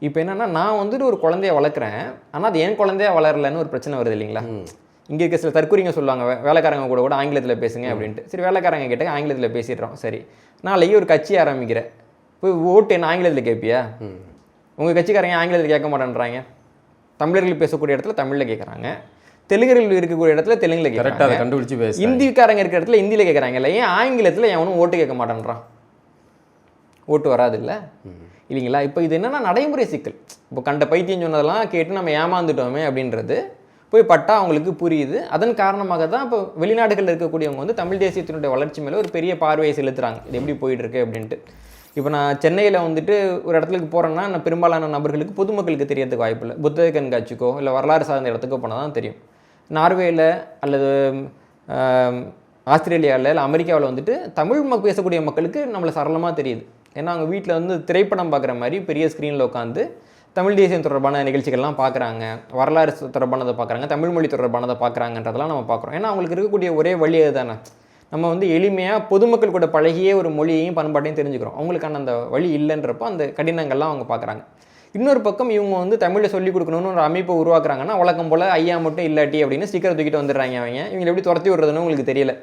இப்போ என்னன்னா நான் வந்துட்டு ஒரு குழந்தைய வளர்க்குறேன். ஆனால் அது என் குழந்தையா வளரலன்னு ஒரு பிரச்சனை வருது இல்லைங்களா? இங்கே இருக்க சில தற்கொலைங்க சொல்லுவாங்க வேலைக்காரங்க கூட கூட ஆங்கிலத்தில் பேசுங்க அப்படின்ட்டு. சரி வேலைக்காரங்க கிட்ட ஆங்கிலத்தில் பேசிடுறோம். சரி. நாளைக்கு ஒரு கட்சி ஆரம்பிக்கிறேன். போய் ஓட்டு என்ன ஆங்கிலத்தில் கேட்பியா உங்கள் கட்சிக்காரங்க ஆங்கிலத்தில் கேட்க மாட்டேன்றாங்க. தமிழர்கள் பேசக்கூடிய இடத்துல தமிழில் கேட்குறாங்க. தெலுங்கர்கள் இருக்கக்கூடிய இடத்துல தெலுங்குல கேட்குறாங்க. கண்டுபிடிச்சு பேச இந்திக்காரங்க இருக்கிற இடத்துல ஹிந்தியில் கேட்குறாங்க. இல்லை ஏன் ஆங்கிலத்தில் எவனும் ஓட்டு கேட்க மாட்டேன்றான்? ஓட்டு வராது இல்லை இல்லைங்களா? இப்போ இது என்னென்னா நடைமுறை சிக்கல். இப்போ கண்ட பைத்தியம் சொன்னதெல்லாம் கேட்டு நம்ம ஏமாந்துட்டோமே அப்படின்றது போய் பட்டா அவங்களுக்கு புரியுது. அதன் காரணமாக தான் இப்போ வெளிநாடுகளில் இருக்கக்கூடியவங்க வந்து தமிழ் தேசியத்தினுடைய வளர்ச்சி மேலே ஒரு பெரிய பார்வையை செலுத்துறாங்க. இது எப்படி போயிட்டுருக்கு அப்படின்ட்டு. இப்போ நான் சென்னையில் வந்துட்டு ஒரு இடத்துக்கு போகிறேன்னா நான் பெரும்பாலான நபர்களுக்கு பொதுமக்களுக்கு தெரியறதுக்கு வாய்ப்பு இல்லை. புத்தக கண்காட்சிக்கோ இல்லை வரலாறு சார்ந்த இடத்துக்கோ போனால் தான் தெரியும். நார்வேயில் அல்லது ஆஸ்திரேலியாவில் இல்லை அமெரிக்காவில் வந்துட்டு தமிழ் மக் பேசக்கூடிய மக்களுக்கு நம்மளை சரளமாக தெரியுது. ஏன்னா அவங்க வீட்டில் வந்து திரைப்படம் பார்க்குற மாதிரி பெரிய ஸ்க்ரீனில் உட்காந்து தமிழ் தேசியம் தொடர்பான நிகழ்ச்சிகள்லாம் பார்க்குறாங்க வரலாறு தொடர்பானதை பார்க்குறாங்க தமிழ் மொழி தொடர்பானதை பார்க்குறாங்கன்றதெல்லாம் நம்ம பார்க்குறோம் ஏன்னா அவங்களுக்கு இருக்கக்கூடிய ஒரே வழி அதுதானே. நம்ம வந்து எளிமையாக பொதுமக்கள் கூட பழகியே ஒரு மொழியையும் பண்பாட்டையும் தெரிஞ்சுக்கிறோம். அவங்களுக்கான அந்த வழி இல்லைன்றப்போ அந்த கடினங்கள்லாம் அவங்க பார்க்குறாங்க இன்னொரு பக்கம் இவங்க வந்து தமிழில் சொல்லிக் கொடுக்கணும்னு ஒரு அமைப்பை உருவாக்குறாங்கன்னா வழக்கம் போல் ஐயா மட்டும் இல்லாட்டி அப்படின்னு ஸ்டிக்கர் தூக்கிட்டு வந்துடுறாங்க அவங்க. இவங்களை எப்படி துரத்தி விடுறதுன்னு உங்களுக்கு தெரியல.